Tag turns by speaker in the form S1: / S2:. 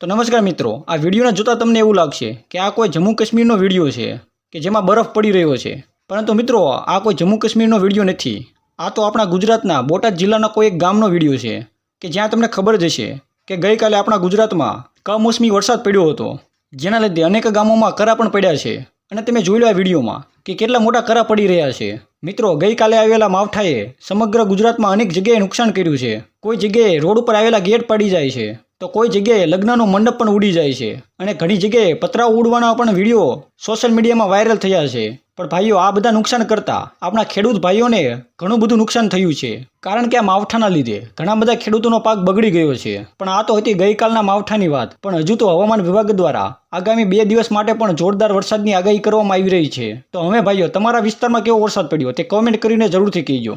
S1: તો નમસ્કાર મિત્રો, આ વિડીયોને જોતાં તમને એવું લાગશે કે આ કોઈ જમ્મુ કાશ્મીરનો વીડિયો છે કે જેમાં બરફ પડી રહ્યો છે. પરંતુ મિત્રો, આ કોઈ જમ્મુ કાશ્મીરનો વીડિયો નથી. આ તો આપણા ગુજરાતના બોટાદ જિલ્લાના કોઈ એક ગામનો વીડિયો છે કે જ્યાં તમને ખબર જ હશે કે ગઈકાલે આપણા ગુજરાતમાં કમોસમી વરસાદ પડ્યો હતો. જેના લીધે અનેક ગામોમાં કરા પણ પડ્યા છે. અને તમે જોઈ લો આ વિડીયોમાં કે કેટલા મોટા કરા પડી રહ્યા છે. મિત્રો, ગઈકાલે આવેલા માવઠાએ સમગ્ર ગુજરાતમાં અનેક જગ્યાએ નુકસાન કર્યું છે. કોઈ જગ્યાએ રોડ ઉપર આવેલા ગેટ પડી જાય છે. તો કોઈ જગ્યાએ લગ્નનો મંડપ પણ ઉડી જાય છે. અને ઘણી જગ્યાએ પતરા ઉડવાના પણ વીડિયો સોશિયલ મીડિયામાં વાયરલ થયા છે. પણ ભાઈઓ આ બધા નુકસાન કરતા આપણા ખેડૂત ભાઈઓને ઘણું બધું નુકસાન થયું છે. કારણ કે આ માવઠાના લીધે ઘણા બધા ખેડૂતોનો પાક બગડી ગયો છે. પણ આ તો હતી ગઈકાલના માવઠાની વાત. પણ હજુ તો હવામાન વિભાગ દ્વારા આગામી બે દિવસ માટે પણ જોરદાર વરસાદની આગાહી કરવામાં આવી રહી છે. તો હવે ભાઈઓ તમારા વિસ્તારમાં કેવો વરસાદ પડ્યો તે કોમેન્ટ કરીને જરૂરથી કહેજો.